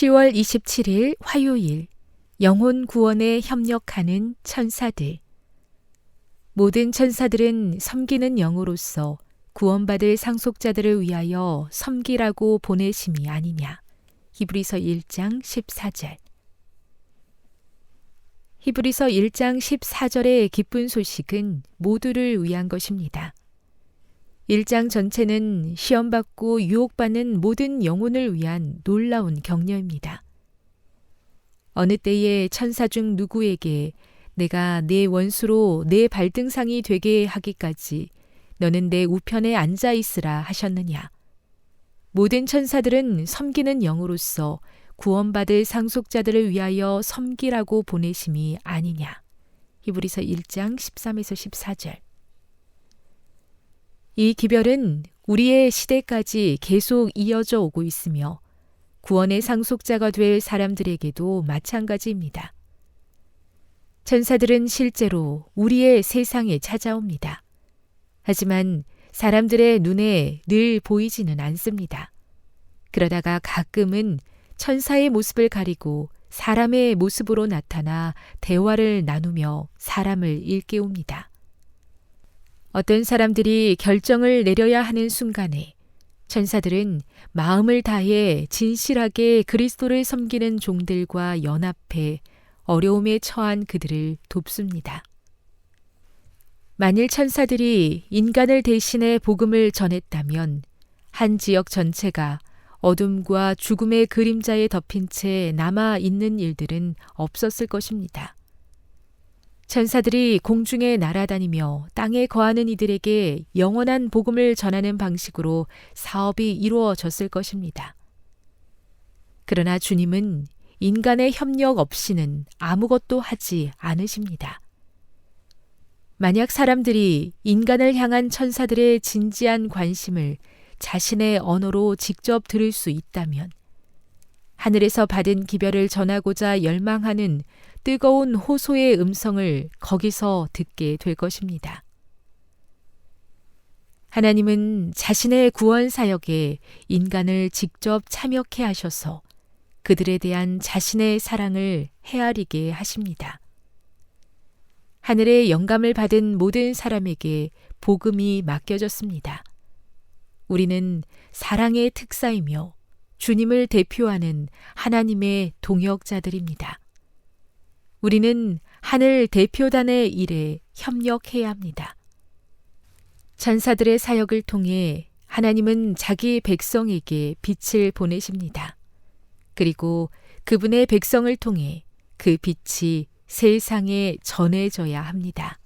10월 27일 화요일 영혼 구원에 협력하는 천사들 모든 천사들은 섬기는 영으로서 구원받을 상속자들을 위하여 섬기라고 보내심이 아니냐. 히브리서 1장 14절 히브리서 1장 14절의 기쁜 소식은 모두를 위한 것입니다. 1장 전체는 시험받고 유혹받는 모든 영혼을 위한 놀라운 격려입니다. 어느 때에 천사 중 누구에게 내가 내 원수로 내 발등상이 되게 하기까지 너는 내 우편에 앉아 있으라 하셨느냐. 모든 천사들은 섬기는 영으로서 구원받을 상속자들을 위하여 섬기라고 보내심이 아니냐. 히브리서 1장 13에서 14절. 이 기별은 우리의 시대까지 계속 이어져 오고 있으며 구원의 상속자가 될 사람들에게도 마찬가지입니다. 천사들은 실제로 우리의 세상에 찾아옵니다. 하지만 사람들의 눈에 늘 보이지는 않습니다. 그러다가 가끔은 천사의 모습을 가리고 사람의 모습으로 나타나 대화를 나누며 사람을 일깨웁니다. 어떤 사람들이 결정을 내려야 하는 순간에 천사들은 마음을 다해 진실하게 그리스도를 섬기는 종들과 연합해 어려움에 처한 그들을 돕습니다. 만일 천사들이 인간을 대신해 복음을 전했다면 한 지역 전체가 어둠과 죽음의 그림자에 덮인 채 남아 있는 일들은 없었을 것입니다. 천사들이 공중에 날아다니며 땅에 거하는 이들에게 영원한 복음을 전하는 방식으로 사업이 이루어졌을 것입니다. 그러나 주님은 인간의 협력 없이는 아무것도 하지 않으십니다. 만약 사람들이 인간을 향한 천사들의 진지한 관심을 자신의 언어로 직접 들을 수 있다면 하늘에서 받은 기별을 전하고자 열망하는 뜨거운 호소의 음성을 거기서 듣게 될 것입니다. 하나님은 자신의 구원 사역에 인간을 직접 참여케 하셔서 그들에 대한 자신의 사랑을 헤아리게 하십니다. 하늘의 영감을 받은 모든 사람에게 복음이 맡겨졌습니다. 우리는 사랑의 특사이며 주님을 대표하는 하나님의 동역자들입니다. 우리는 하늘 대표단의 일에 협력해야 합니다. 천사들의 사역을 통해 하나님은 자기 백성에게 빛을 보내십니다. 그리고 그분의 백성을 통해 그 빛이 세상에 전해져야 합니다.